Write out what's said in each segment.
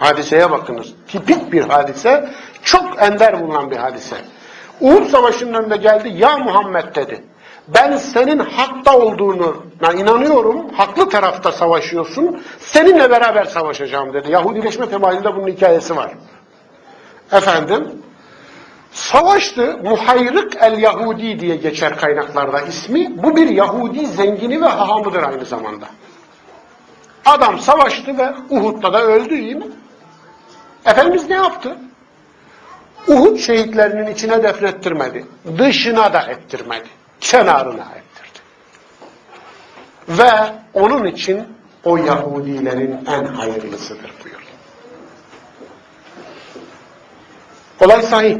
Hadiseye bakınız. Tipik bir hadise. Çok ender bulunan bir hadise. Uhud Savaşı'nın önünde geldi. Ya Muhammed dedi. Ben senin hakta olduğunu inanıyorum. Haklı tarafta savaşıyorsun. Seninle beraber savaşacağım dedi. Yahudileşme temayülünde bunun hikayesi var. Efendim Savaştı. Muhayrık el Yahudi diye geçer kaynaklarda ismi. Bu bir Yahudi zengini ve hahamıdır aynı zamanda. Adam savaştı ve Uhud'da da öldü yine. Efendimiz ne yaptı? Uhud şehitlerinin içine defnettirmedi. Dışına da ettirmedi. Kenarına ettirdi. Ve onun için o Yahudilerin en hayırlısıdır buyuruyor. Olay sahih.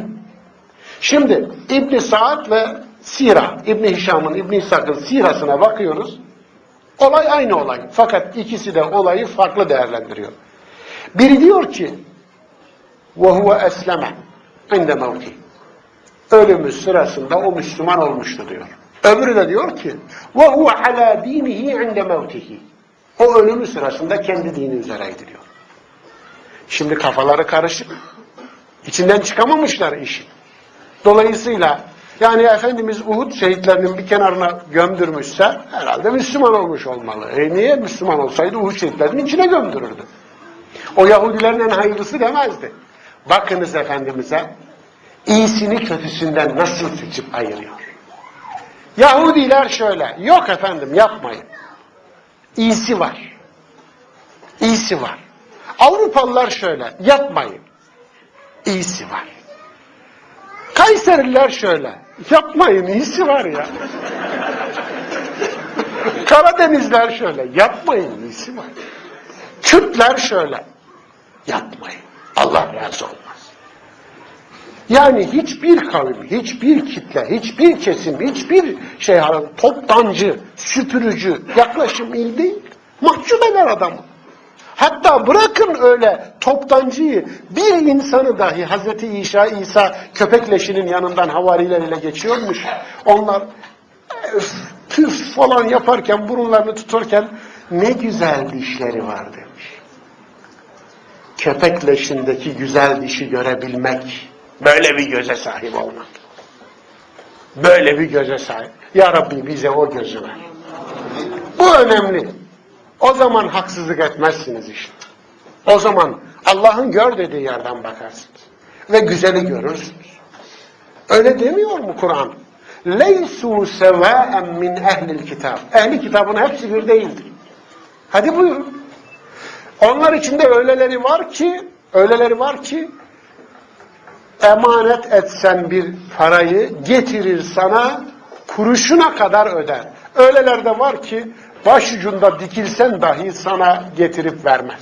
Şimdi İbn Saad ve Sira, İbn Hişam'ın, İbn İshak'ın sirasına bakıyoruz. Olay aynı olay. Fakat ikisi de olayı farklı değerlendiriyor. Biri diyor ki وَهُوَ اَسْلَمَ عِنْدَ مَوْتِهِ Ölümü sırasında o Müslüman olmuştu diyor. Öbürü de diyor ki وَهُوَ عَلَى دِينِهِ عِنْدَ مَوْتِهِ O ölümü sırasında kendi dini üzereydi diyor. Şimdi kafaları karışık. İçinden çıkamamışlar işin. Dolayısıyla yani Efendimiz Uhud şehitlerinin bir kenarına gömdürmüşse herhalde Müslüman olmuş olmalı. E niye Müslüman olsaydı Uhud şehitlerinin içine gömdürürdü. O Yahudilerin en hayırlısı demezdi. Bakınız Efendimiz'e iyisini kötüsünden nasıl seçip ayırıyor. Yahudiler şöyle, yok efendim yapmayın. İyisi var. İyisi var. Avrupalılar şöyle, yapmayın. İyisi var. Kayseriler şöyle. Yapmayın iyisi var ya. Karadenizler şöyle. Yapmayın iyisi var. Kürtler şöyle. Yapmayın. Allah razı olmaz. Yani hiçbir kavim, hiçbir kitle, hiçbir kesim, hiçbir şey toptancı, süpürücü yaklaşım il değil. Mahcup eder adamı. Hatta bırakın öyle toptancıyı, bir insanı dahi Hazreti İsa, İsa köpek leşinin yanından havarileriyle geçiyormuş. Onlar püf falan yaparken, burunlarını tutarken ne güzel dişleri var demiş köpek leşindeki güzel dişi görebilmek, böyle bir göze sahip olmak. Böyle bir göze sahip. Ya Rabbi bize o gözü ver. Bu önemli. O zaman haksızlık etmezsiniz işte. O zaman Allah'ın gör dediği yerden bakarsınız. Ve güzeli görürsünüz. Öyle demiyor mu Kur'an? Leysu sevâen min ehlil kitab. Ehli kitabın hepsi bir değildir. Hadi buyurun. Onlar içinde öyleleri var ki, öyleleri var ki emanet etsen bir parayı getirir sana kuruşuna kadar öder. Öyleler de var ki başucunda dikilsen dahi sana getirip vermez.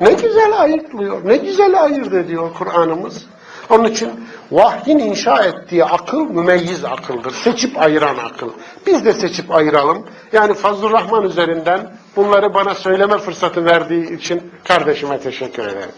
Ne güzel ayıklıyor, ne güzel ayırt ediyor Kur'an'ımız. Onun için vahyin inşa ettiği akıl mümeyyiz akıldır. Seçip ayıran akıl. Biz de seçip ayıralım. Yani Fazlur Rahman üzerinden bunları bana söyleme fırsatı verdiği için kardeşime teşekkür ederim.